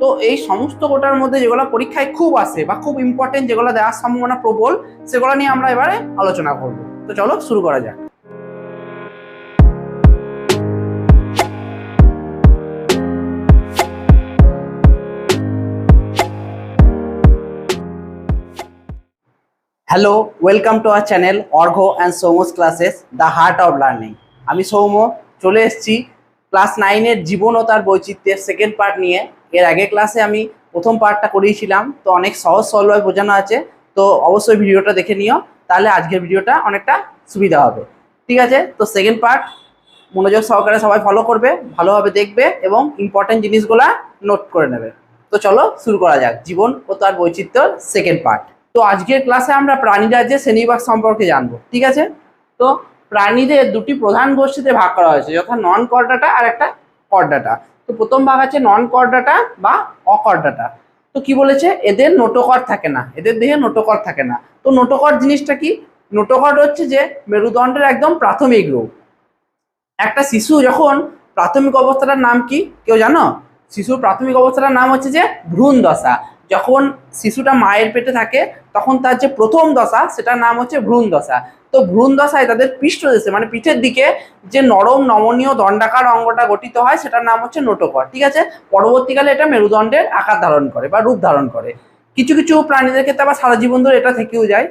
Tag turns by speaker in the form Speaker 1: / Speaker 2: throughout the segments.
Speaker 1: তো এই সমস্ত কোটার মধ্যে যেগুলো পরীক্ষায় খুব আসে বা খুব ইম্পর্টেন্ট যেগুলো দেওয়ার সম্ভাবনা প্রবল, সেগুলো নিয়ে আমরা এবারে আলোচনা করব। তো চলো শুরু করা যাক। Hello welcome to our channel Argha and Soumas classes the heart of learning আমি সৌম চলে এসেছি ক্লাস নাইনের জীবন ও তার বৈচিত্র্যের সেকেন্ড পার্ট নিয়ে। এর আগে ক্লাসে আমি প্রথম পার্টটা করিয়েছিলাম, তো অনেক সহজ সরলভাবে বোঝানো আছে, তো অবশ্যই ভিডিওটা দেখে নিও, তাহলে আজকের ভিডিওটা অনেকটা সুবিধা হবে। ঠিক আছে? তো সেকেন্ড পার্ট মনোযোগ সহকারে সবাই ফলো করবে, ভালোভাবে দেখবে এবং ইম্পর্টেন্ট জিনিসগুলা নোট করে নেবে। তো চলো শুরু করা যাক, জীবন ও তার বৈচিত্র্যর সেকেন্ড পার্ট তো আজকের ক্লাসে আমরা প্রাণী রাজ্যের শ্রেণীবিভাগ সম্পর্কে জানব, ঠিক আছে? তো প্রাণীদের দুটি প্রধান গোষ্ঠীতে ভাগ করা হয়েছে, যথা নন কর্ডাটা আর একটা কর্ডাটা তো প্রথম ভাগ আছে নন কর্ডাটা বা অকর্ডাটা তো কি বলেছে? এদের নোটোকর থাকে না। এদের দেহে নোটোকর থাকে না। তো নোটোকর জিনিসটা কি? নোটোকর হচ্ছে যে মেরুদণ্ডের একদম প্রাথমিক রূপ। একটা শিশু যখন প্রাথমিক অবস্থাটার নাম কি? কেউ জানো? শিশুর প্রাথমিক অবস্থাটার নাম হচ্ছে যে ভ্রূণ দশা যখন শিশুটা মায়ের পেটে থাকে তখন তার যে প্রথম দশা, সেটার নাম হচ্ছে ভ্রূণ দশা। তো ভ্রূণ দশায় তাদের পৃষ্ঠদেশে মানে পিঠের দিকে যে নরম, নমনীয় দণ্ডাকার অঙ্গটা গঠিত হয়, সেটার নাম হচ্ছে নোটোকর। ঠিক আছে? পরবর্তীকালে এটা মেরুদণ্ডের আকার ধারণ করে বা রূপ ধারণ করে। কিছু কিছু প্রাণীদের ক্ষেত্রে আবার সারা জীবন ধরে এটা থেকেও যায়।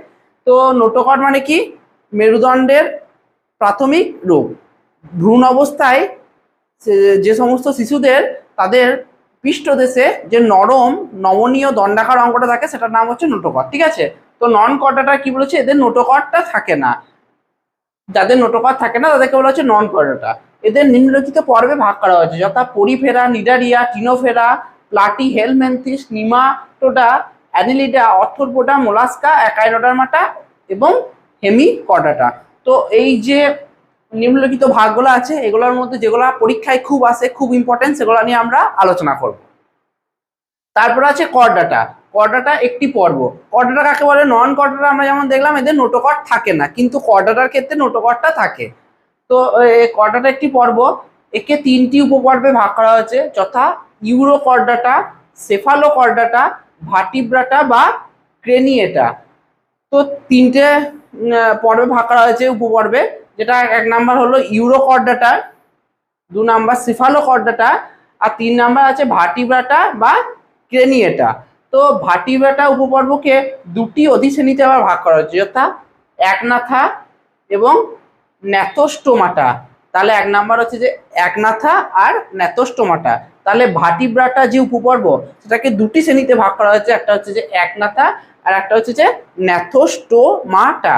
Speaker 1: তো নোটোকর মানে কি? মেরুদণ্ডের প্রাথমিক রূপ। ভ্রূণ অবস্থায় যে সমস্ত শিশুদের তাদের পৃষ্ঠদেশে যে নরম, নমনীয় দণ্ডাকার অঙ্গটা থাকে, সেটার নাম হচ্ছে নোটোকর ঠিক আছে? তো নন কর্ডাটা কি বলেছে? এদের নোটোকরটা থাকে না। যাদের নোটোকর থাকে না, তাদেরকে বলা হচ্ছে নন কর্ডাটা এদের নিম্নলিখিত পর্বে ভাগ করা হয়েছে, যথা Porifera, Cnidaria, Ctenophora, Platyhelminthes Nematoda Annelida Arthropoda Mollusca Echinodermata এবং হেমি কর্ডাটা তো এই যে নিম্নলিখিত ভাগগুলো আছে, এগুলোর মধ্যে যেগুলো পরীক্ষায় খুব আসে, খুব ইম্পর্টেন্ট সেগুলো নিয়ে আমরা আলোচনা করব। তারপর আছে করডাটা করডাটা একটি পর্ব। করডাটা কাকে বলে? নন করডাটা আমরা যেমন দেখলাম, এদের নোটোকট থাকে না, কিন্তু করডাটার ক্ষেত্রে নোটোকটটা থাকে। তো করডাটা একটি পর্ব। একে তিনটি উপপর্বে ভাগ করা হয়েছে, যথা Urochordata Cephalochordata Vertebrata বা ক্রেনিয়েটা তো তিনটে পর্বে ভাগ করা হয়েছে উপপর্বে। যেটা এক নাম্বার হলো ইউরো কর্ডাটা, দু নাম্বার সিফালো কর্ডাটা, আর তিন নাম্বার আছে ভাটিব্রাটা বা ক্রেনিয়েটা। তো ভাটিব্রাটা উপপর্বকে দুটি অধিশ্রেণীতে আবার ভাগ করা হয়েছে যথা একনাথা এবং ন্যাথোস্টোমাটা তাহলে এক নাম্বার হচ্ছে যে একনাথা আর ন্যাথোস্টোমাটা তাহলে ভাটিব্রাটা যে উপপর্ব, সেটাকে দুটি শ্রেণীতে ভাগ করা হয়েছে একটা হচ্ছে যে একনাথা আর একটা হচ্ছে যে ন্যাথোস্টোমাটা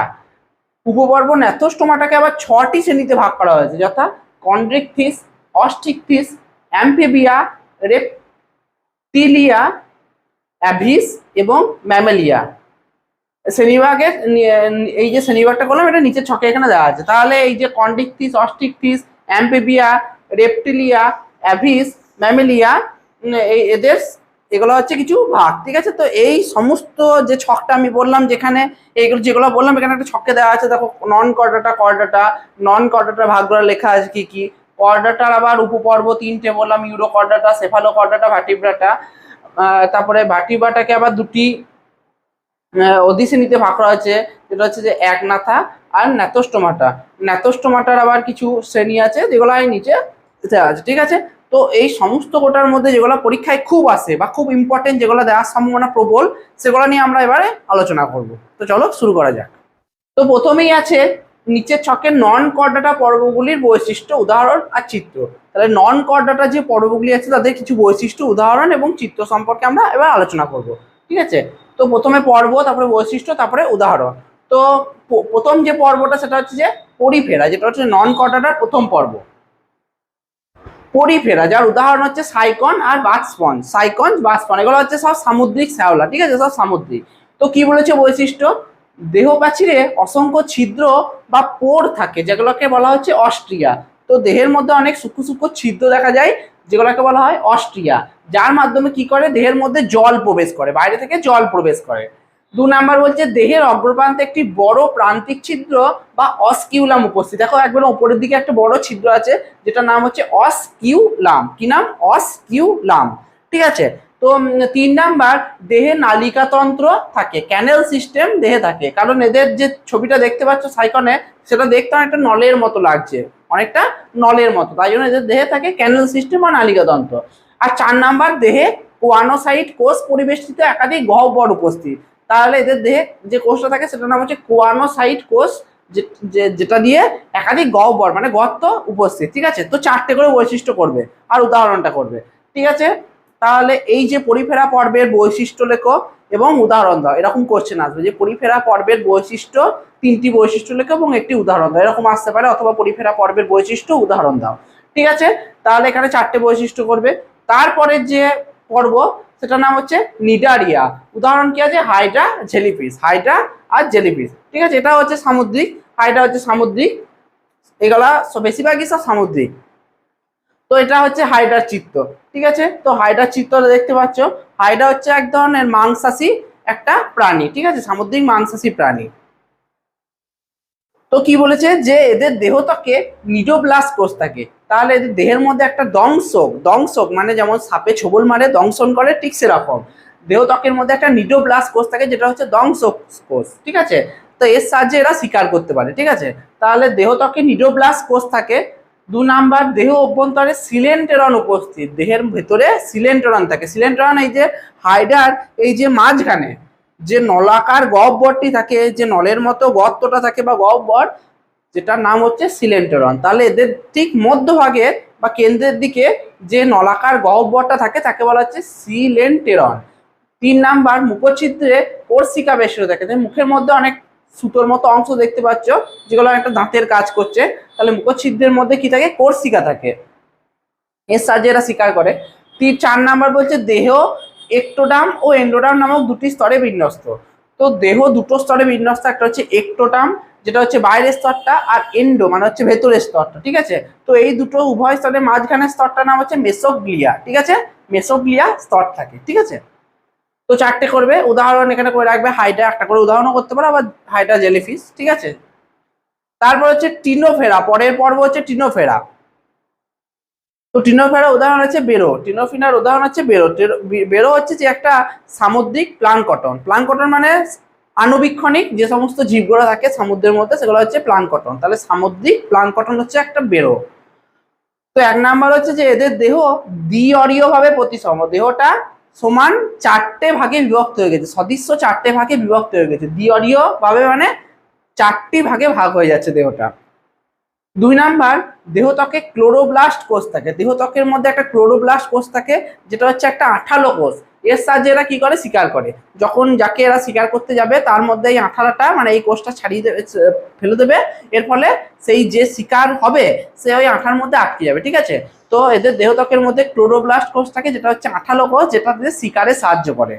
Speaker 1: উপপর্ব ন্যাথোস্টোমাটাকে আবার ছটি শ্রেণীতে ভাগ করা হয়েছে, যথা কন্ড্রিক ফিস, অস্টিক ফিস, অ্যাম্ফিবিয়া, রেপটিলিয়া, অ্যাভিস এবং ম্যামেলিয়া। শ্রেণীভাগের এই যে শ্রেণীভাগটা করলাম, এটা নিচের ছকে এখানে দেওয়া আছে। তাহলে এই যে কন্ডিক ফিস, অস্টিক ফিস অ্যাম্পেবিয়া রেপটিলিয়া, অ্যাভিস, ম্যামেলিয়া এদের এগুলো হচ্ছে কিছু ভাগ, ঠিক আছে? তো এই সমস্ত যে ছকটা আমি বললাম যেখানে এইগুলো যেগুলো বললাম, এখানে একটা ছককে দেওয়া আছে, দেখো non chordata chordata non chordata ভাগগুলো লেখা আছে কি কি? কর্ডাটার আবার উপপর্ব তিনটে বললাম urochordata cephalochordata vertebrata তারপরে ভাটিব্রাটাকে আবার দুটি অধিশ্রেণীতে ভাগ করা হয়েছে, যেটা হচ্ছে যে এক নাথা আর ন্যাথোস্টোমাটা ন্যাথোস্টোমাটার আবার কিছু শ্রেণি আছে, যেগুলো নিচে আছে, ঠিক আছে? তো এই সমস্ত কোটার মধ্যে যেগুলো পরীক্ষায় খুব আসে বা খুব ইম্পর্টেন্ট যেগুলো দেওয়ার সম্ভাবনা প্রবল, সেগুলো নিয়ে আমরা এবারে আলোচনা করব। তো চলো শুরু করা যাক। তো প্রথমেই আছে নিচের ছকের নন কর্ডাটা পর্বগুলির বৈশিষ্ট্য, উদাহরণ আর চিত্র। তাহলে নন কর্ডাটা যে পর্বগুলি আছে, তাদের কিছু বৈশিষ্ট্য, উদাহরণ এবং চিত্র সম্পর্কে আমরা এবার আলোচনা করব। ঠিক আছে? তো প্রথমে পর্ব, তারপরে বৈশিষ্ট্য, তারপরে উদাহরণ। তো প্রথম যে পর্বটা, সেটা হচ্ছে যে পরিফেরা, যেটা হচ্ছে নন কর্ডাটার প্রথম পর্ব। পরিফেরা, যার উদাহরণ হচ্ছে সাইকন আর বাক্সপন সাইকন বাক্সপন এগুলো হচ্ছে সব সামুদ্রিক শ্যাওলা, ঠিক আছে? সব সামুদ্রিক। তো কি বলেছে বৈশিষ্ট্য? দেহ প্রাচীরে অসংখ্য ছিদ্র বা পোর থাকে, যেগুলোকে বলা হচ্ছে অস্ট্রিয়া। তো দেহের মধ্যে অনেক সূক্ষ্ম সূক্ষ্ম ছিদ্র দেখা যায়, যেগুলোকে বলা হয় অস্ট্রিয়া। যার মাধ্যমে কি করে? দেহের মধ্যে জল প্রবেশ করে, বাইরে থেকে জল প্রবেশ করে। দু নাম্বার বলছে, দেহের অগ্রপ্রান্তে একটি বড় প্রান্তিক ছিদ্র বা অস্কিউলাম উপস্থিত। দেখো, একবার উপরের দিকে একটা বড় ছিদ্র আছে, যেটার নাম হচ্ছে অস্কিউলাম। কি নাম? অস্কিউলাম। ঠিক আছে? তো তিন নাম্বার, দেহে নালিকাতন্ত্র থাকে ক্যানেল সিস্টেম দেহে থাকে। কারণ এদের যে ছবিটা দেখতে পাচ্ছ সাইকনে, সেটা দেখতে অনেকটা নলের মতো লাগছে, অনেকটা নলের মতো। তাই জন্য এদের দেহে থাকে ক্যানেল সিস্টেম বা নালিকাতন্ত্র। আর চার নাম্বার, দেহে কোয়ানোসাইট কোষ পরিবেষ্টিত একাধিক গহ্বর উপস্থিত। তাহলে এদের দেহে যে কোষটা থাকে সেটার নাম হচ্ছে কোয়ানোসাইট কোষ যেটা দিয়ে একাধিক গহ্বর মানে গর্ত উপস্থিত, ঠিক আছে? তো চারটে করে বৈশিষ্ট্য করবে, আর উদাহরণটা করবে, ঠিক আছে? তাহলে এই যে পরিফেরা পর্বের বৈশিষ্ট্য লেখো এবং উদাহরণ দাও, এরকম কোশ্চেন আসবে যে পরিফেরা পর্বের বৈশিষ্ট্য, তিনটি বৈশিষ্ট্য লেখো এবং একটি উদাহরণ দাও, এরকম আসতে পারে, অথবা পরিফেরা পর্বের বৈশিষ্ট্য উদাহরণ দাও, ঠিক আছে? তাহলে এখানে চারটে বৈশিষ্ট্য করবে তারপরে যে পর্ব সেটার নাম হচ্ছে নিডারিয়া। উদাহরণ কি আছে? হাইড্রা জেলিফিস হাইড্রা আর জেলিফিস ঠিক আছে? এটা হচ্ছে সামুদ্রিক। হাইড্রা হচ্ছে সামুদ্রিক। এগুলা বেশিরভাগই সব সামুদ্রিক। তো এটা হচ্ছে হাইড্রার চিত্ত। ঠিক আছে? তো হাইড্রার চিত্রটা দেখতে পাচ্ছ। হাইড্রা হচ্ছে এক ধরনের মাংসাশী একটা প্রাণী। ঠিক আছে? সামুদ্রিক মাংসাশী প্রাণী। তো কি বলেছে? যে এদের দেহত্বকে নিডোব্লাস্ট কোষ থাকে। তাহলে দেহের মধ্যে একটা দংশক দংশক মানে যেমন সাপে ছোবল মারে, দংশন করে, ঠিক সেরকম। দেহত্বকের মধ্যে একটা নিডোব্লাস্ট কোষ থাকে, যেটা হচ্ছে দংশক কোষ, ঠিক আছে? তো এর সাহায্যে এরা শিকার করতে পারে, ঠিক আছে? তাহলে দেহত্বকে নিডোব্লাস্ট কোষ থাকে। দু নাম্বার, দেহ অভ্যন্তরে সিলেন্টেরন উপস্থিত, দেহের ভেতরে সিলেন্টেরন থাকে। সিলেন্টেরন এই যে হাইডার এই যে মাঝখানে, যে নলাকার গহ্বরটি থাকে, যে নলের মতো গর্তটা থাকে বা গহ্বর যেটার নাম হচ্ছে সিলেন্টেরন। তাহলে এদের ঠিক মধ্যভাগে বা কেন্দ্রের দিকে যে নলাকার গহ্বরটা থাকে, তাকে বলা হচ্ছে সিলেন্টেরন। তিন নাম্বার, মুখছিদ্রে কোর্সিকা বেশি থাকে। মুখের মধ্যে অনেক সুতোর মতো অংশ দেখতে পাচ্ছ, যেগুলো একটা দাঁতের কাজ করছে। তাহলে মুখছিদ্রের মধ্যে কি থাকে? কোর্সিকা থাকে। এর সাহায্যে এরা শিকার করে। তিন, চার নাম্বার বলছে দেহ একটোডাম ও এন্ডোডাম নামক দুটি স্তরে বিন্যস্ত। তো দেহ দুটো স্তরে বিন্যস্ত, একটা হচ্ছে একটোডাম যেটা হচ্ছে বাইরের স্তরটা আর এন্ডো মানে হচ্ছে ভেতরের স্তরটা, ঠিক আছে? তো এই দুটো উভয় স্তরের মাঝখানের স্তরটার নাম হচ্ছে মেসোগ্লিয়া, ঠিক আছে? মেসোগ্লিয়া স্তর থাকে, ঠিক আছে? তো চারটে করবে, উদাহরণ এখানে করে রাখবে, হাইড্রা একটা করে উদাহরণও করতে পারো, আবার হাইড্রা জেলিফিস ঠিক আছে? তারপর হচ্ছে টিনোফেরা, পরের পর্ব হচ্ছে টিনোফেরা। তো টিনোফেরা উদাহরণ হচ্ছে বেরো, টিনোফিনার উদাহরণ হচ্ছে বেরো বেরো হচ্ছে যে একটা সামুদ্রিক প্লাঙ্কটন প্লাঙ্কটন মানে আণুবীক্ষণিক যে সমস্ত জীবগুলো থাকে সমুদ্রের মধ্যে, সেগুলো হচ্ছে প্লাঙ্কটন তাহলে সামুদ্রিক প্লাঙ্কটন হচ্ছে একটা বেরো। তো এক নাম্বার হচ্ছে যে এদের দেহ দ্বিঅরীয় ভাবে প্রতিসম। দেহটা সমান চারটে ভাগে বিভক্ত হয়ে গেছে, সদৃশ্য চারটে ভাগে বিভক্ত হয়ে গেছে। দ্বিঅরীয় ভাবে মানে চারটি ভাগে ভাগ হয়ে যাচ্ছে দেহটা। দুই নাম্বার, দেহত্বকে ক্লোরোব্লাস্ট কোষ থাকে। দেহত্বকের মধ্যে একটা ক্লোরোব্লাস্ট কোষ থাকে, যেটা হচ্ছে একটা আঠালো কোষ। এর সাহায্যে এরা কি করে? শিকার করে। যখন যাকে এরা শিকার করতে যাবে, তার মধ্যে এই আঠালাটা মানে এই কোষটা ছাড়িয়ে দেবে ফেলে দেবে। এর ফলে সেই যে শিকার হবে, সে ওই আঠার মধ্যে আটকে যাবে, ঠিক আছে? তো এদের দেহত্বকের মধ্যে ক্লোরোব্লাস্ট কোষ থাকে, যেটা হচ্ছে আঠালো কোষ যেটা শিকারে সাহায্য করে।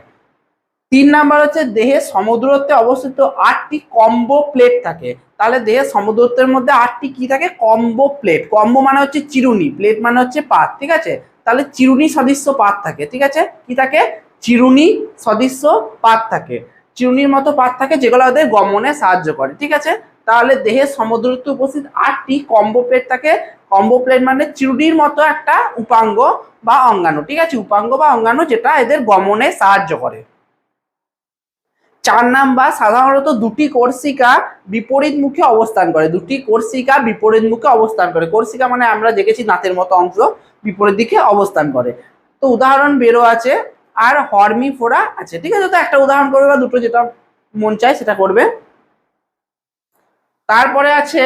Speaker 1: তিন নাম্বার হচ্ছে দেহে সমুদ্রত্বে অবস্থিত আটটি কম্বো প্লেট থাকে। তাহলে দেহে সমুদ্রত্বের মধ্যে আটটি কি থাকে? কম্বো প্লেট কম্বো মানে হচ্ছে চিরুনি প্লেট মানে হচ্ছে পাত, ঠিক আছে? তাহলে চিরুনি সদৃশ্য পাত থাকে, ঠিক আছে? কি থাকে? চিরুনি সদৃশ্য পাত থাকে। চিরুনির মতো পাত থাকে যেগুলো ওদের গমনে সাহায্য করে, ঠিক আছে? তাহলে দেহে সমুদ্রত্ব উপস্থিত আটটি কম্বো প্লেট থাকে। কম্বো প্লেট মানে চিরুনির মতো একটা উপাঙ্গ বা অঙ্গাণু, ঠিক আছে? উপাঙ্গ বা অঙ্গাণু যেটা এদের গমনে সাহায্য করে। চার নাম্বার, সাধারণত দুটি কোর্সিকা বিপরীত মুখে অবস্থান করে। দুটি কোর্সিকা বিপরীত মুখে অবস্থান করে। কোর্সিকা মানে আমরা দেখেছি নাতের মতো অংশ বিপরীত দিকে অবস্থান করে। তো উদাহরণ বেরো আছে আর হর্মি ফোরা আছে। ঠিক আছে, তো একটা উদাহরণ করবে বা দুটো যেটা মন চায় সেটা করবে। তারপরে আছে,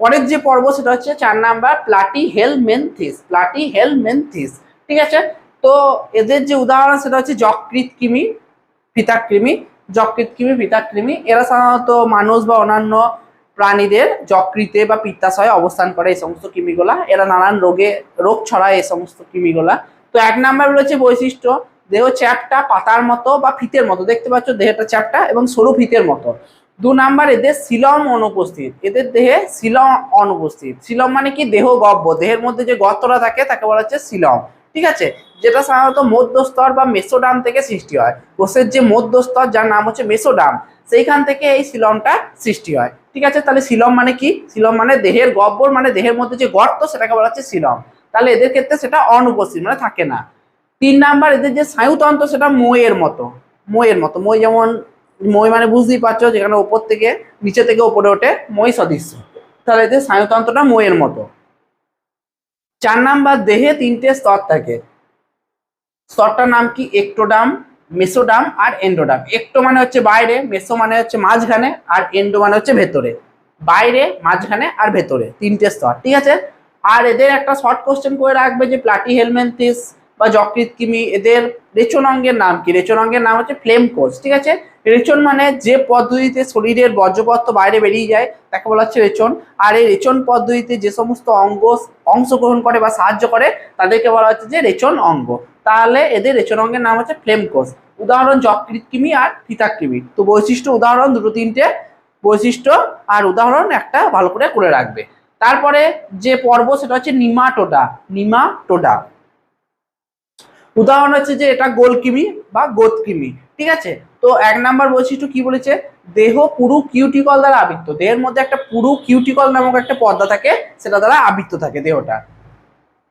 Speaker 1: পরের যে পর্ব সেটা হচ্ছে চার number Platyhelminthes Platyhelminthes ঠিক আছে, তো এদের যে উদাহরণ সেটা হচ্ছে যকৃত কৃমি পিতাকৃমি। যকৃত কৃমি পিতাকৃমি এরা সাধারণত মানুষ বা অন্যান্য প্রাণীদের যকৃতে বা পিত্তাশয়ে অবস্থান করে এই সমস্ত কৃমিগুলা এরা নানান রোগে, রোগ ছড়ায় এই সমস্ত কৃমিগুলা তো এক নাম্বার রয়েছে বৈশিষ্ট্য, দেহ চ্যাপটা পাতার মতো বা ফিতের মতো। দেখতে পাচ্ছ দেহটা চ্যাপটা এবং সরু ফিতের মতো। দু নাম্বার এদের সিলম অনুপস্থিত। এদের দেহে সিলম অনুপস্থিত। সিলম মানে কি? দেহ গব্য দেহের মধ্যে যে গর্তটা থাকে, তাকে বলা হচ্ছে সিলম ঠিক আছে? যেটা সাধারণত মধ্যস্তর বা মেসোডাম থেকে সৃষ্টি হয়। কোষের যে মধ্যস্তর, যার নাম হচ্ছে মেসোডাম, সেইখান থেকে এই সিলমটা সৃষ্টি হয়। ঠিক আছে? তাহলে সিলম মানে কি? সিলম মানে দেহের গব্বর মানে দেহের মধ্যে যে গর্ত, সেটাকে বলা হচ্ছে সিলম তাহলে এদের ক্ষেত্রে সেটা অনুপস্থিত মানে থাকে না। তিন নাম্বার, এদের যে স্নায়ুতন্ত্র, সেটা মইয়ের মতো মইয়ের মতো। মই যেমন, মই মানে বুঝতেই পারছ, যেখানে ওপর থেকে, নিচে থেকে ওপরে ওঠে, মই সদৃশ্য। তাহলে এদের স্নায়ুতন্ত্রটা মইয়ের মতো। চার নাম্বার দেহে তিনটে স্তর থাকে। স্তরটার নাম কি? একটোডাম মেসোডাম আর এন্ডোডাম একটো মানে হচ্ছে বাইরে মেসো মানে হচ্ছে মাঝখানে আর এন্ডো মানে হচ্ছে ভেতরে। বাইরে, মাঝখানে আর ভেতরে, তিনটে স্তর, ঠিক আছে? আর এদের একটা শর্ট কোশ্চেন করে রাখবে যে প্লাটি হেলমেন্থিস বা যকৃত কিমি, এদের রেচন অঙ্গের নাম কি? রেচন অঙ্গের নাম হচ্ছে ফ্লেম কোষ ঠিক আছে? রেচন মানে যে পদ্ধতিতে শরীরের বর্জ্যপদার্থ বাইরে বেরিয়ে যায়, তাকে বলা হচ্ছে রেচন। আর এই রেচন পদ্ধতিতে যে সমস্ত অঙ্গ অংশগ্রহণ করে বা সাহায্য করে, তাদেরকে বলা হচ্ছে যে রেচন অঙ্গ। তাহলে এদের রেচন অঙ্গের নাম হচ্ছে ফ্লেম কোষ উদাহরণ যকৃত কিমি আর ফিতাক কিমি। তো বৈশিষ্ট্য উদাহরণ দুটো তিনটে বৈশিষ্ট্য, আর উদাহরণ একটা ভালো করে করে রাখবে। তারপরে যে পর্ব, সেটা হচ্ছে নিমাটোডা। নিমাটোডা। উদাহরণ হচ্ছে যে এটা গোলকিমি বা গোতকিমি ঠিক আছে? তো এক নাম্বার বৈশিষ্ট্য কি বলেছে? দেহ পুরু কিউটিকল দ্বারা আবৃত দেহের মধ্যে একটা পুরু কিউটিকল নামক একটা পর্দা থাকে, সেটা দ্বারা আবৃত থাকে দেহটা।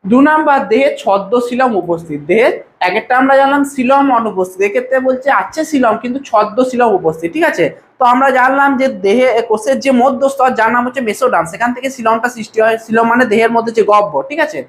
Speaker 1: দু নাম্বার দেহে ছদ্ম শিলম উপস্থিত। দেহে এক একটা আমরা জানলাম শিলম অনুপস্থিত। এক্ষেত্রে বলছে আছে শিলম, কিন্তু ছদ্ম শিলম উপস্থিত, ঠিক আছে? তো আমরা জানলাম যে দেহে কোষের যে মধ্যস্তর যার নাম হচ্ছে মেসোডাম, সেখান থেকে শিলমটা সৃষ্টি হয়। শিলম মানে দেহের মধ্যে যে গহ্বর, ঠিক আছে?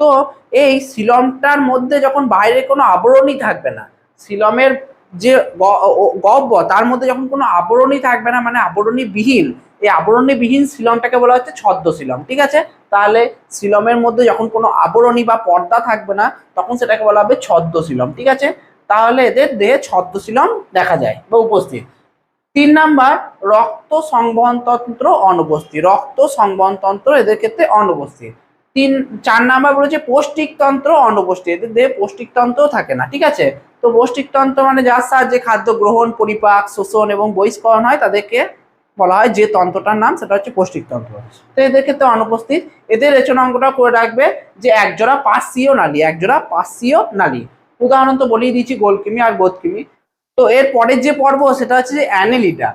Speaker 1: তো এই শিলমটার মধ্যে যখন বাইরে কোনো আবরণই থাকবে না, শিলমের যে গ- ও- গহ্বর, তার মধ্যে যখন কোনো আবরণই থাকবে না মানে আবরণী বিহীন এই আবরণী বিহীন শিলমটাকে বলা হচ্ছে ছদ্ম শিলম, ঠিক আছে? তাহলে শিলমের মধ্যে যখন কোনো আবরণী বা পর্দা থাকবে না, তখন সেটাকে বলা হবে ছদ্ম শিলম, ঠিক আছে? তাহলে এদের দেহে ছদ্ম শিলম দেখা যায় বা উপস্থিত। তিন নাম্বার, রক্ত সংবহনতন্ত্র অনুপস্থিত, রক্ত সংবহনতন্ত্র এদের ক্ষেত্রে অনুপস্থিত। তিন, চার নাম্বার বলেছে পৌষ্টিকতন্ত্র অনুপস্থিত এদের দেহে পৌষ্টিকতন্ত্র থাকে না, ঠিক আছে? তো পৌষ্টিকতন্ত্র মানে যার সাহায্যে খাদ্য গ্রহণ, পরিপাক, শোষণ এবং বহিষ্করণ হয়, তাদেরকে বলা হয় যে তন্ত্রটার নাম, সেটা হচ্ছে পৌষ্টিকতন্ত্র। তো এদের ক্ষেত্রে অনুপস্থিত। এদের রেচনাঙ্গটা করে রাখবে যে একজোড়া পার্শ্বীয় নালী, একজোড়া পার্শ্বীয় নালী। উদাহরণ তো বলেই দিচ্ছি গোলকিমি আর গোদকিমি তো এর পরের যে পর্ব, সেটা হচ্ছে যে অ্যানেলিটা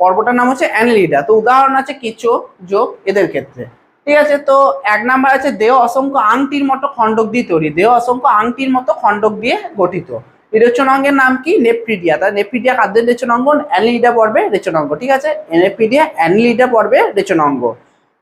Speaker 1: পর্বটার নাম হচ্ছে অ্যানেলিটা তো উদাহরণ আছে কেঁচো যোগ এদের ক্ষেত্রে। ঠিক আছে? তো এক নাম্বার আছে, দেহ অসংখ্য আংটির মতো খণ্ডক দিয়ে তৈরি। দেহ অসংখ্য আংটির মতো খণ্ডক দিয়ে গঠিত। এই রেচনাঙ্গের নাম কি? নেপ্রিডিয়া। তার নেপ্রিডিয়া খাদ্যের রেচনাঙ্গ অ্যানিলিডা পর্বে রেচনাঙ্গ, ঠিক আছে? নেপ্রিডিয়া, অ্যানিলিডা পর্বে রেচনাঙ্গ।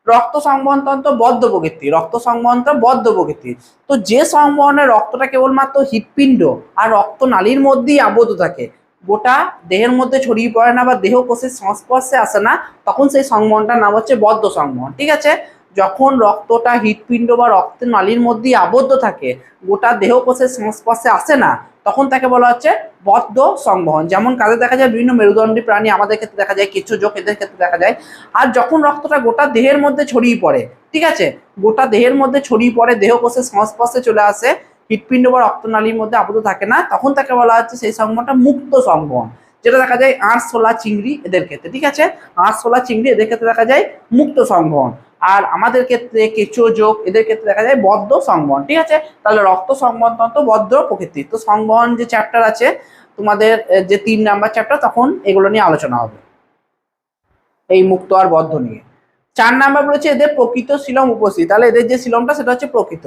Speaker 1: রক্ত সংবহনতন্ত্র বদ্ধ প্রকৃতি। রক্ত সংবহনতন্ত্র বদ্ধ প্রকৃতি। তো যে সংবহনের রক্তটা কেবলমাত্র হৃৎপিণ্ড আর রক্ত নালীর মধ্যেই আবদ্ধ থাকে, গোটা দেহের মধ্যে ছড়িয়ে পড়ে না বা দেহ কোষের সংস্পর্শে আসে না, তখন সেই সংবহনটার নাম হচ্ছে বদ্ধ সংবহন, ঠিক আছে? যখন রক্তটা হৃৎপিণ্ড বা রক্তের নালীর মধ্যেই আবদ্ধ থাকে, গোটা দেহ কোষের সংস্পর্শে আসে না, তখন তাকে বলা হচ্ছে বদ্ধ সংবহন। যেমন কাজে দেখা যায় বিভিন্ন মেরুদণ্ডী প্রাণী আমাদের ক্ষেত্রে দেখা যায় কিছু যোগ এদের ক্ষেত্রে দেখা যায়। আর যখন রক্তটা গোটা দেহের মধ্যে ছড়িয়ে পড়ে, ঠিক আছে? গোটা দেহের মধ্যে ছড়িয়ে পড়ে দেহ কোষের সংস্পর্শে চলে আসে, হৃৎপিণ্ড বা রক্তনালীর মধ্যে আবদ্ধ থাকে না, তখন তাকে বলা হচ্ছে সেই সংবহনটা মুক্ত সংবহন। যেটা দেখা যায় আঁশশোলা চিংড়ি এদের ক্ষেত্রে, ঠিক আছে? আঁশশোলা চিংড়ি এদের ক্ষেত্রে দেখা যায় মুক্ত সংবহন। আর আমাদের ক্ষেত্রে কেঁচো যোগ, এদের ক্ষেত্রে দেখা যায় বদ্ধ সংবহন ঠিক আছে? তাহলে রক্ত সংবহন তন্ত্র, বদ্ধ প্রকৃতি। তো সংবহন যে চ্যাপ্টার আছে, তোমাদের যে তিন নাম্বার চ্যাপ্টার তখন এগুলো নিয়ে আলোচনা হবে। এই মুক্ত আর বদ্ধ নিয়ে। চার নাম্বার বলেছে এদের প্রকৃত শিলম উপস্থিত। তাহলে এদের যে শিলমটা সেটা হচ্ছে প্রকৃত।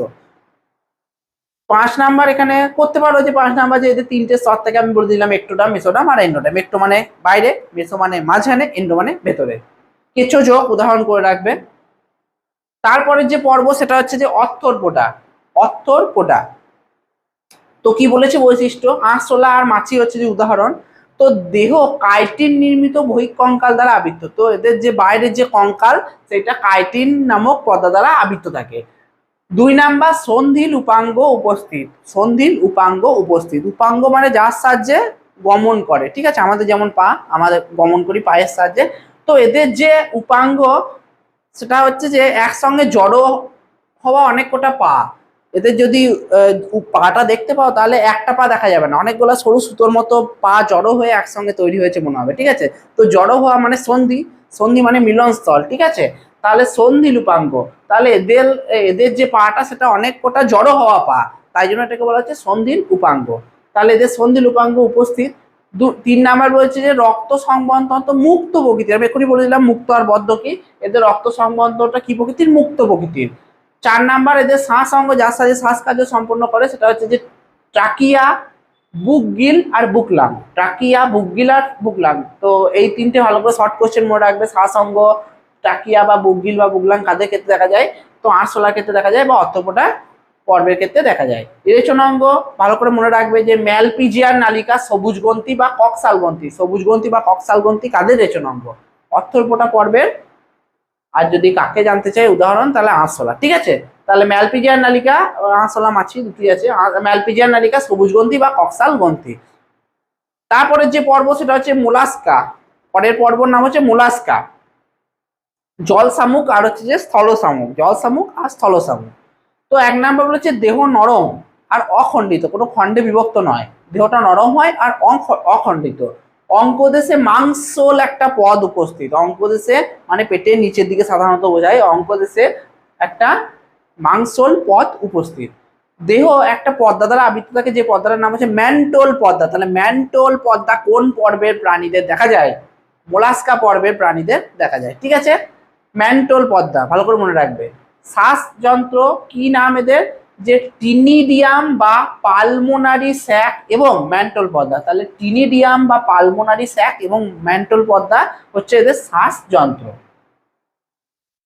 Speaker 1: পাঁচ নাম্বার এখানে করতে পারো যে পাঁচ নাম্বার যে এদের তিনটে স্তর থেকে আমি বলে দিলাম একটোডাম মেসোডাম আর এন্ডোডাম একটো মানে বাইরে মেসো মানে মাঝখানে এন্ডো মানে ভেতরে। কেঁচো যোগ উদাহরণ করে রাখবে। তারপরে যে পর্ব সেটা হচ্ছে যে অর্থর পোটা অর্থর পোটা তো কি বলেছে বৈশিষ্ট্য? আঁশোলা আর মাছি হচ্ছে যে উদাহরণ। তো দেহ কাইটিন নির্মিত বহিঃকঙ্কাল দ্বারা আবৃত। তো এদের যে বাইরের যে কঙ্কাল, সেটা কাইটিন নামক পদা দ্বারা আবৃত থাকে। দুই নাম্বার, সন্ধিল উপাঙ্গ উপস্থিত। সন্ধিল উপাঙ্গ উপস্থিত। উপাঙ্গ মানে যার সাহায্যে গমন করে। ঠিক আছে? আমাদের যেমন পা, আমাদের গমন করি পায়ের সাহায্যে। তো এদের যে উপাঙ্গ সেটা হচ্ছে যে একসঙ্গে জড়ো হওয়া অনেক কটা পা। এদের যদি পাটা দেখতে পাও তাহলে একটা পা দেখা যাবে না। অনেকগুলো সরু সুতোর মতো পা জড়ো হয়ে একসঙ্গে তৈরি হয়েছে মনে হবে, ঠিক আছে? তো জড়ো হওয়া মানে সন্ধি সন্ধি মানে মিলনস্থল, ঠিক আছে? তাহলে সন্ধি লুপাঙ্গ তাহলে এদের এদের যে পাটা সেটা অনেক কটা জড়ো হওয়া পা। তাই জন্য এটাকে বলা হচ্ছে সন্ধির উপাঙ্গ তাহলে এদের সন্ধি উপাঙ্গ উপস্থিত। তিন নাম্বার রয়েছে যে রক্ত সংবহন তন্ত্র মুক্ত প্রকৃতির। আমি এখনই বলে দিলাম মুক্ত আর বদ্ধ কি? এদের রক্ত সংবহনটা কি প্রকৃতির? মুক্ত প্রকৃতির। চার নাম্বার এদের শ্বাস অঙ্গ যার সাথে শ্বাস কার্য সম্পন্ন করে, সেটা হচ্ছে যে ট্রাকিয়া, বুকগিল আর বুকলাম। ট্রাকিয়া, বুকগিল আর বুকলাম। তো এই তিনটে ভালো করে শর্ট কোশ্চেন মনে রাখবে। শ্বাস অঙ্গ, ট্রাকিয়া বা বুকগিল বা বুকলাম কাদের ক্ষেত্রে দেখা যায়? তো আরশোলার ক্ষেত্রে দেখা যায় বা অর্থপোটা পর্বের ক্ষেত্রে দেখা যায়। ইরেচন অঙ্গ ভালো করে মনে রাখবে যে ম্যালপিজিয়ার নালিকা সবুজ গ্রন্থি বা কক্সাল গ্রন্থি সবুজ গ্রন্থি বা কক্সাল গ্রন্থি কাদের রেচন অঙ্গ অর্থপোটা পর্বের। আর যদি কাকে জানতে চাই, উদাহরণ, তাহলে আঁশলা। ঠিক আছে? তাহলে ম্যালপিজিয়ার নালিকা, আঁশলা মাছি দুটি আছে। ম্যালপিজিয়ার নালিকা সবুজ গ্রন্থি বা কক্সাল গ্রন্থি তারপরে যে পর্ব, সেটা হচ্ছে মোলাস্কা। পরের পর্বর নাম হচ্ছে মোলাস্কা। জল শামুক আর হচ্ছে যে স্থল শামুক জল শামুক আর স্থল শামুক তো এক নাম্বার বলেছে দেহ নরম আর অখণ্ডিত, কোনো খণ্ডে বিভক্ত নয়। দেহটা নরম হয় আর অখ- অখণ্ডিত। অঙ্কদেশে মাংসল একটা পদ উপস্থিত। অঙ্কদেশে মানে পেটের নিচের দিকে সাধারণত বোঝায়, অঙ্কদেশে একটা মাংসল পদ উপস্থিত। দেহ একটা পদ্মা দ্বারা আবৃত থাকে, যে পদ্মাটার নাম হচ্ছে ম্যান্টোল পদ্মা। তাহলে ম্যান্টোল পদ্মা কোন পর্বের প্রাণীদের দেখা যায়? মোলাস্কা পর্বের প্রাণীদের দেখা যায়। ঠিক আছে? ম্যান্টোল পদ্মা, ভালো করে মনে রাখবে। শ্বাসযন্ত্র কি নাম এদের? যে টিনিডিয়াম বা পালমোনারি স্যাক এবং ম্যান্টল পদ্মা তাহলে টিনিডিয়াম বা পালমোনারি স্যাক এবং ম্যান্টল পদ্মা হচ্ছে এদের শ্বাসযন্ত্র।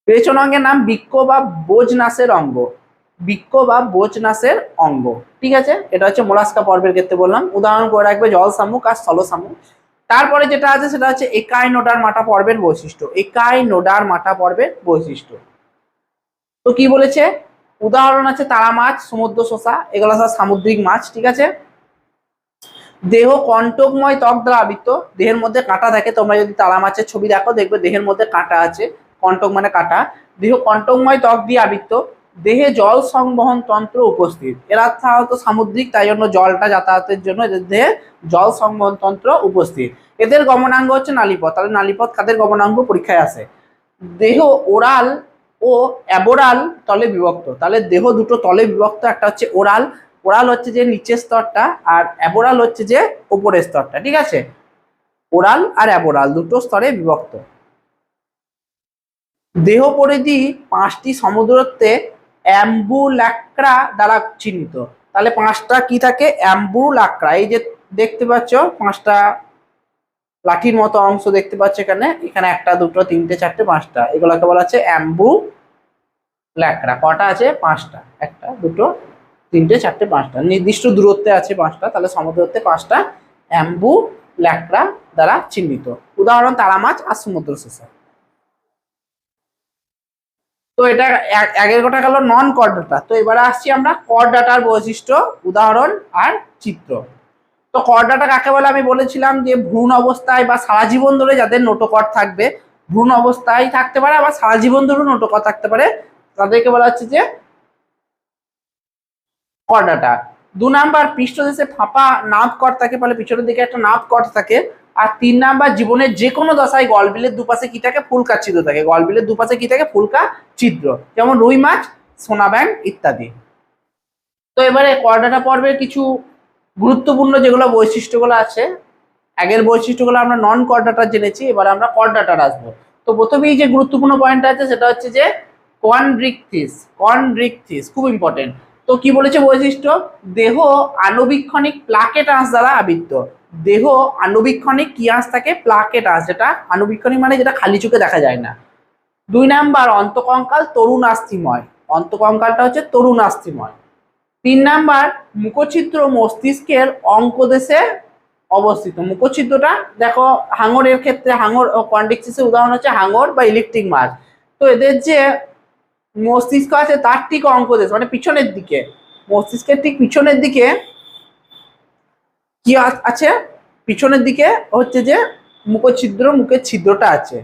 Speaker 1: পেছন অঙ্গের নাম বৃক্ষ বা বোজনাসের অঙ্গ। বৃক্ষ বা বোজনাসের অঙ্গ। ঠিক আছে? এটা হচ্ছে মোলাস্কা পর্বের ক্ষেত্রে বললাম। উদাহরণ করে রাখবে জল শামুক আর স্থল শামুক। তারপরে যেটা আছে সেটা হচ্ছে একাই নোডার মাটা পর্বের বৈশিষ্ট্য। একাই নোডার মাটা পর্বের বৈশিষ্ট্য। তো কি বলেছে? উদাহরণ আছে তারা মাছ, সমুদ্র শসা এগুলো সব সামুদ্রিক মাছ, ঠিক আছে? দেহ কণ্টকময় ত্বক দ্বারা আবৃত, দেহের মধ্যে কাঁটা থাকে, তোমরা যদি তারা মাছের ছবি দেখো, দেখবে দেহের মধ্যে কাঁটা আছে, কণ্টক মানে কাঁটা। দেহ কণ্টকময় ত্বক দিয়ে আবৃত, দেহে জল সংবহন তন্ত্র উপস্থিত। এরা সাধারণত সামুদ্রিক, তাই জন্য জলটা যাতায়াতের জন্য এদের দেহে জল সংবহন তন্ত্র উপস্থিত। এদের গমনাঙ্গ হচ্ছে নালীপথ। তাহলে নালীপথ কাদের গমনাঙ্গ? পরীক্ষায় আসে। দেহ ওরাল ও অ্যাবোরাল তলে বিভক্ত। তাহলে দেহ দুটো তলে বিভক্ত, একটা হচ্ছে ওরাল। ওরাল হচ্ছে যে নিচের স্তরটা আর অ্যাবোরাল হচ্ছে যে উপরের স্তরটা, ঠিক আছে? ওরাল আর অ্যাবোরাল দুটো স্তরে বিভক্ত। দেহ পরিধি পাঁচটি সমুদ্রত্বে অ্যাম্বুল্যাক্রা দ্বারা চিহ্নিত। তাহলে পাঁচটা কি থাকে? অ্যাম্বুলাক্রা। এই যে দেখতে পাচ্ছ, পাঁচটা লাঠির মতো অংশ দেখতে পাচ্ছ এখানে। এখানে একটা, দুটো, তিনটে, চারটে, পাঁচটা। এগুলোকে বলা হচ্ছে অ্যাম্বু ল্যাকড়া। কটা আছে? পাঁচটা। একটা, দুটো, তিনটে, চারটে, পাঁচটা। নির্দিষ্ট দূরত্বে আছে পাঁচটা, তাহলে সমুদ্রত্বে পাঁচটা অ্যাম্বু ল্যাকড়া দ্বারা চিহ্নিত। উদাহরণ তারা মাছ আর সমুদ্র শসা তো এটা আগের কথা গেল নন কর ডাটা তো এবারে আসছি আমরা কর ডাটার বৈশিষ্ট্য, উদাহরণ আর চিত্র। তো কর ডাটা কাকে বলে? আমি বলেছিলাম যে ভ্রূণ অবস্থায় বা সারা জীবন ধরে যাদের নোটোকর থাকবে, ভ্রূণ অবস্থায় থাকতে পারে আবার সারা জীবন ধরে নোটোকর থাকতে পারে, তাদেরকে বলা হচ্ছে যে কর ডাটা দু নাম্বার, পৃষ্ঠদেশে ফাঁপা নাভ কর থাকে, ফলে পিছনের দিকে একটা নাভ কর থাকে। আর তিন নাম্বার, জীবনের যে কোনো দশায় গলবিলের দুপাশে কি থাকে? ফুলকা ছিদ্র থাকে। গলবিলের দুপাশে কি থাকে? ফুলকা ছিদ্র। যেমন রুই মাছ, সোনা ব্যাং ইত্যাদি। তো এবারে করডাটা পর্বের কিছু গুরুত্বপূর্ণ যেগুলো বৈশিষ্ট্যগুলো আছে, আগের বৈশিষ্ট্যগুলো আমরা নন করডাটার জেনেছি, এবার আমরা করডাটার আসব। তো প্রথমেই যে গুরুত্বপূর্ণ পয়েন্ট আছে, সেটা হচ্ছে যে কনড্রিকথিস কনড্রিকথিস খুব ইম্পর্টেন্ট তো কি বলেছে বৈশিষ্ট্য? দেহ আণুবীক্ষণিক প্লাকেট আঁশ দ্বারা আবৃত দেহ আণুবীক্ষণিক কি আঁশ থাকে? প্লাকেট আঁশ যেটা আণুবীক্ষণিক মানে যেটা খালি চোখে দেখা যায় না। দুই নাম্বার, অন্তকঙ্কাল তরুণ আস্থিময় অন্তকঙ্কালটা হচ্ছে তরুণ আস্থিময় তিন নাম্বার মুখছিদ্র মস্তিষ্কের অঙ্কদেশে অবস্থিত। মুখছিদ্রটা দেখো, হাঙরের ক্ষেত্রে হাঙর কন্ডিক্সিসের উদাহরণ হচ্ছে হাঙর বা ইলেকট্রিক মাছ। তো এদের যে মস্তিষ্ক আছে, তার ঠিক অঙ্কদেশ মানে পিছনের দিকে। মস্তিষ্কের ঠিক পিছনের দিকে কি আছে? পিছনের দিকে হচ্ছে যে মুখছিদ্র মুখের ছিদ্রটা আছে।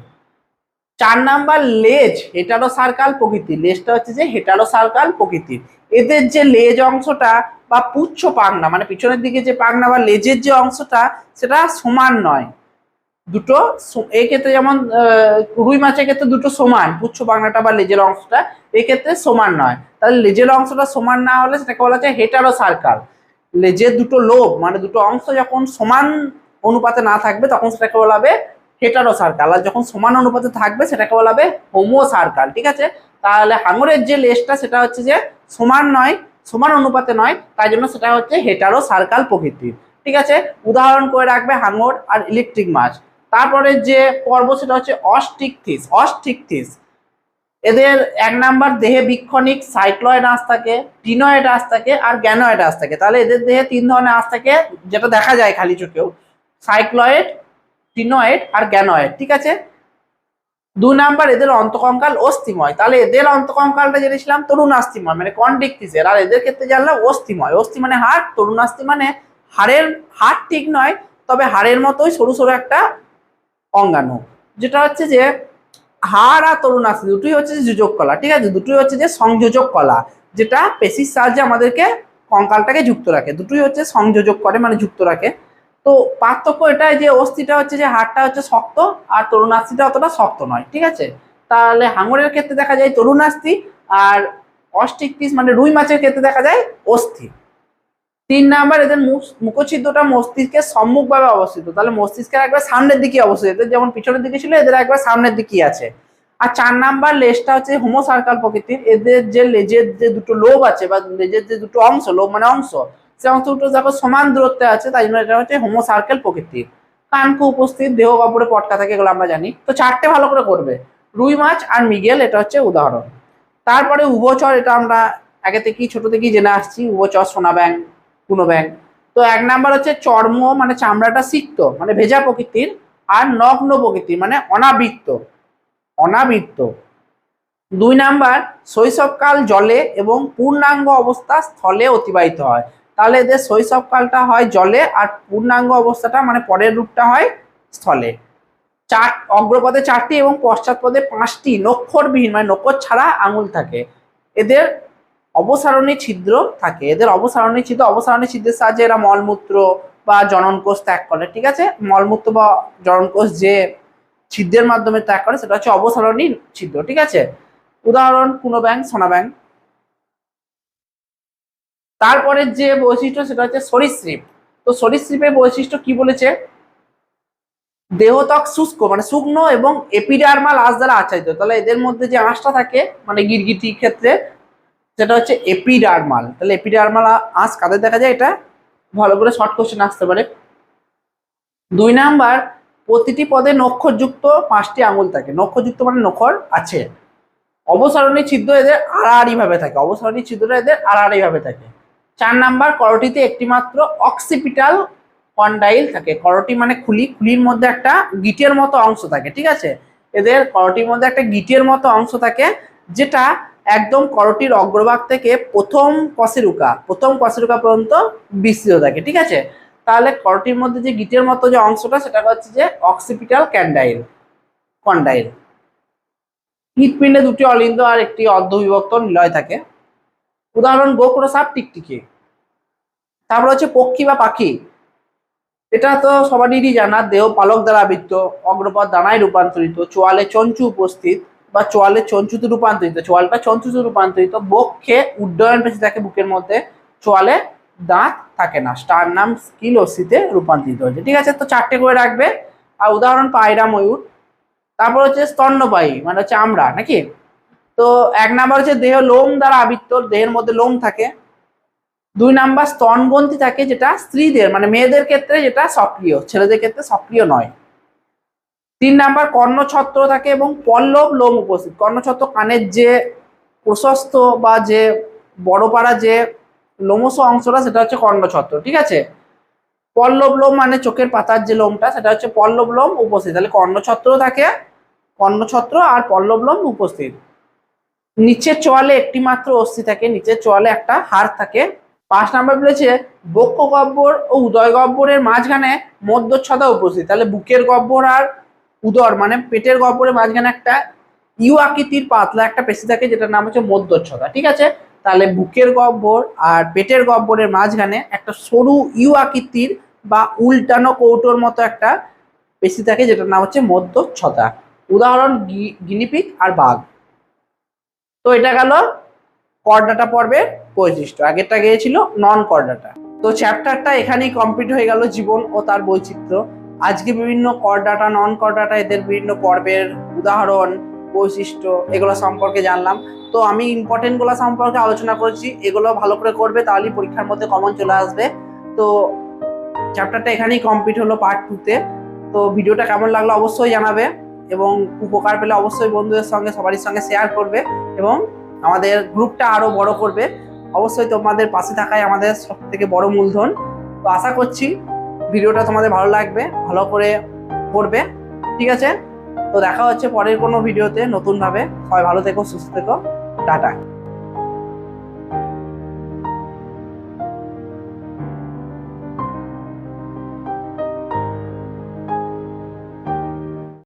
Speaker 1: চার নাম্বার লেজ হেটারো সার্কাল প্রকৃতির। লেজটা হচ্ছে যে হেটারো সার্কাল প্রকৃতির। এদের যে লেজ অংশটা বা পুচ্ছ পাখনা মানে পিছনের দিকে যে পাখনা বা লেজের যে অংশটা, সেটা সমান নয়। দুটো স- এই ক্ষেত্রে যেমন রুই মাছের ক্ষেত্রে দুটো সমান, পুচ্ছ পাখনাটা বা লেজের অংশটা, এই ক্ষেত্রে সমান নয়। তাহলে লেজের অংশটা সমান না হলে সেটাকে বলা যায় হেটারো সার্কাল লেজের দুটো লোভ মানে দুটো অংশ যখন সমান অনুপাতে না থাকবে, তখন সেটাকে বলা হবে হেটারো সার্কাল আর যখন সমান অনুপাতে থাকবে, সেটাকে বলা হবে হোমো সার্কাল ঠিক আছে? তাহলে হাঙরের যে লেজটা সেটা হচ্ছে যে সমান নয়, সমান অনুপাতে নয়, তাই জন্য সেটা হচ্ছে হেটারো সার্কাল প্রকৃতির, ঠিক আছে? উদাহরণ করে রাখবে হাঙর আর ইলেকট্রিক মাছ তারপরে যে পর্ব, সেটা হচ্ছে অস্টিকথিস অস্টিকথিস। এদের এক নাম্বার দেহে বিক্ষণিক সাইক্লয়েড আঁশ থাকে, টিনয়েড আঁশ থাকে আর গ্যানয়েড আঁশ থাকে। তাহলে এদের দেহে তিন ধরনের আঁশ থাকে, যেটা দেখা যায় খালি চোখেও। সাইক্লয়েড টিনয়েড আর গ্যানয়েড ঠিক আছে? দু নাম্বার এদের অন্তকঙ্কাল অস্থিময়। তাহলে এদের অন্তকঙ্কালটা জেনেছিলাম তরুণ আস্তিময় মানে কন্ডিকটিসের। আর এদের ক্ষেত্রে জানলাম অস্থিময়। অস্থি মানে হাড় তরুণ আস্তি মানে হাড়ের, হাড় ঠিক নয়, তবে হাড়ের মতোই সরু সরু একটা অঙ্গাণু, যেটা হচ্ছে যে হাড় আর তরুণ আস্তি দুটোই হচ্ছে যে যোজক কলা, ঠিক আছে? দুটোই হচ্ছে যে সংযোজক কলা, যেটা পেশির সাহায্যে আমাদেরকে কঙ্কালটাকে যুক্ত রাখে। দুটোই হচ্ছে সংযোজক করে মানে যুক্ত রাখে। তো পার্থক্য এটাই যে অস্থিটা হচ্ছে যে হাড়টা হচ্ছে শক্ত আর তরুণাস্থিটা অতটা শক্ত নয়, ঠিক আছে? তাহলে হাঙরের ক্ষেত্রে দেখা যায় তরুণাস্থি আর অস্টিক পিস মানে রুই মাছের ক্ষেত্রে দেখা যায় অস্থি। তিন নাম্বার এদের মুখ- মুখছিদ্রটা মস্তিষ্কের সম্মুখভাবে অবস্থিত। তাহলে মস্তিষ্কের একবার সামনের দিকে অবস্থিত। যেমন পিছনের দিকে ছিল, এদের একবার সামনের দিকেই আছে। আর চার নাম্বার লেজটা হচ্ছে হোমো সার্কাল প্রকৃতির। এদের যে লেজের যে দুটো লোভ আছে বা লেজের যে দুটো অংশ লোভ মানে অংশ অংশ দেখো, সমান দূরত্বে আছে, তাই জন্য এটা হচ্ছে হোমো সার্কেল প্রকৃতির কানকু উপস্থিত, দেহ কাপড়ে পটকা থাকে, এগুলো আমরা জানি। তো চারটে ভালো করে করবে। রুই মাছ আর মিগেল, এটা হচ্ছে উদাহরণ। তারপরে উভচর, এটা আমরা আগে থেকেই, ছোট থেকেই জেনে আসছি, উভচর সোনা ব্যাং কুনো ব্যাং তো এক নাম্বার হচ্ছে চর্ম মানে চামড়াটা সিক্ত মানে ভেজা প্রকৃতির, আর নগ্ন প্রকৃতির মানে অনাবৃত্ত। অনাবৃত্ত। দুই নাম্বার, শৈশবকাল জলে এবং পূর্ণাঙ্গ অবস্থা স্থলে অতিবাহিত হয়। তাহলে এদের শৈশবকালটা হয় জলে আর পূর্ণাঙ্গ অবস্থাটা মানে পরের রূপটা হয় স্থলে। চার, অগ্রপদে চারটি এবং পশ্চাৎপদে পাঁচটি নক্ষরবিহীন মানে নক্ষর ছাড়া আঙুল থাকে। এদের অবসারণী ছিদ্র থাকে। এদের অবসারণী ছিদ্র, অবসারণী ছিদ্রের সাহায্যে এরা মলমূত্র বা জননকোষ ত্যাগ করে, ঠিক আছে? মলমূত্র বা জননকোষ যে ছিদ্রের মাধ্যমে ত্যাগ করে, সেটা হচ্ছে অবসারণী ছিদ্র, ঠিক আছে? উদাহরণ কুনো ব্যাংক সোনা ব্যাং তারপরে যে বৈশিষ্ট্য সেটা হচ্ছে সরীসৃপ। তো সরীসৃপের বৈশিষ্ট্য কি বলেছে? দেহত্বক শুষ্ক মানে শুকনো এবং এপিডার্মাল আঁশ দ্বারা আচ্ছাদিত। তাহলে এদের মধ্যে যে আঁশটা থাকে মানে গিরগিটি ক্ষেত্রে, সেটা হচ্ছে এপিডার্মাল তাহলে এপিডার্মাল আঁশ কাদের দেখা যায়? এটা ভালো করে শর্ট কোশ্চেন আসতে পারে। দুই নাম্বার, প্রতিটি পদে নক্ষরযুক্ত পাঁচটি আঙুল থাকে। নক্ষরযুক্ত মানে নখর আছে। অবসরণী ছিদ্র এদের আড়াআড়ি ভাবে থাকে। অবসরণী ছিদ্রটা এদের আড়াআড়ি ভাবে থাকে। চার নাম্বার করটিতে একটি মাত্র অক্সিপিটাল কন্ডাইল থাকে। করটি মানে খুলি, খুলির মধ্যে একটা গিটের মতো অংশ থাকে, ঠিক আছে? এদের করটির মধ্যে একটা গিটের মতো অংশ থাকে, যেটা একদম করটির অগ্রভাগ থেকে প্রথম কশেরুকা প্রথম কশেরুকা পর্যন্ত বিস্তৃত থাকে, ঠিক আছে? তাহলে করটির মধ্যে যে গিটের মতো যে অংশটা, সেটা হচ্ছে যে অক্সিপিটাল ক্যান্ডাইল কন্ডাইল হৃৎপিণ্ডে দুটি অলিন্দ আর একটি অর্ধবিভক্ত নিলয় থাকে। উদাহরণ গোকুড়ো সাপ, টিকটিকি। তারপর হচ্ছে পক্ষী বা পাখি। এটা তো সবারই জানা, দেহ পালক দ্বারা আবৃত্ত অগ্রপদ দানায় রূপান্তরিত, চোয়ালে চঞ্চু উপস্থিত বা চোয়ালে চঞ্চুতে রূপান্তরিত। চোয়ালটা চঞ্চুতে রূপান্তরিত, বক্ষে উড্ডয়ন পেশি থাকে বুকের মধ্যে, চোয়ালে দাঁত থাকে না। স্টার নাম স্কিল অস্থিতে রূপান্তরিত হয়েছে। ঠিক আছে, তো চারটে করে রাখবে। আর উদাহরণ পায়রা ময়ূর, তারপর হচ্ছে স্তন্যপায়ী মানে হচ্ছে আমরা, নাকি? তো এক নাম্বার হচ্ছে দেহ লোম দ্বারা আবৃত্ত দেহের মধ্যে লোম থাকে। দুই নাম্বার স্তনগ্রন্থি থাকে যেটা স্ত্রীদের মানে মেয়েদের ক্ষেত্রে যেটা সক্রিয়, ছেলেদের ক্ষেত্রে সক্রিয় নয়। তিন নাম্বার কর্ণছত্র থাকে এবং পল্লব লোম উপস্থিত। কর্ণছত্র কানের যে প্রশস্ত বা যে বড় পাড়া যে লোমস অংশটা, সেটা হচ্ছে কর্ণছত্র, ঠিক আছে? পল্লব লোম মানে চোখের পাতার যে লোমটা, সেটা হচ্ছে পল্লব লোম উপস্থিত। তাহলে কর্ণছত্র থাকে, কর্ণছত্র আর পল্লব লোম উপস্থিত। নিচের চোয়ালে একটি মাত্র অস্থি থাকে নিচের চলে একটা হাড় থাকে। পাঁচ নাম্বার বলেছে, বক্ষ গব্বর ও উদয় গব্বরের মাঝখানে মধ্যচ্ছদা উপস্থিত। তাহলে বুকের গব্বর আর উদর মানে পেটের গব্বরের মাঝখানে একটা ইউ আকৃতির পাতলা একটা পেশি থাকে, যেটার নাম হচ্ছে মধ্যচ্ছদা। ঠিক আছে? তাহলে বুকের গব্বর আর পেটের গব্বরের মাঝখানে একটা সরু ইউ আকৃতির বা উল্টানো কৌটোর মতো একটা পেশি থাকে, যেটার নাম হচ্ছে মধ্যচ্ছদা। উদাহরণ গি- গিনিপিগ আর বাঘ। তো এটা গেল করডাটা পর্বের বৈশিষ্ট্য। আগেরটা গিয়েছিল নন করডাটা তো চ্যাপ্টারটা এখানেই কমপ্লিট হয়ে গেল জীবন ও তার বৈচিত্র্য। আজকে বিভিন্ন করডাটা নন করডাটা এদের বিভিন্ন পর্বের উদাহরণ, বৈশিষ্ট্য, এগুলো সম্পর্কে জানলাম। তো আমি ইম্পর্টেন্টগুলো সম্পর্কে আলোচনা করেছি, এগুলো ভালো করে করবে, তাহলেই পরীক্ষার মধ্যে কমন চলে আসবে। তো চ্যাপ্টারটা এখানেই কমপ্লিট হলো পার্ট টুতে তো। ভিডিওটা কেমন লাগল অবশ্যই জানাবে। এবং উপকার পেলে অবশ্যই বন্ধুদের সঙ্গে, সবারই সঙ্গে শেয়ার করবে এবং আমাদের গ্রুপটা আরও বড় করবে। অবশ্যই তোমাদের পাশে থাকাই আমাদের সব থেকে বড় মূলধন। তো আশা করছি ভিডিওটা তোমাদের ভালো লাগবে, ভালো করে করবে। ঠিক আছে? তো দেখা হচ্ছে পরের কোনো ভিডিওতে নতুনভাবে। সবাই ভালো থেকো, সুস্থ থেকো। টাটা।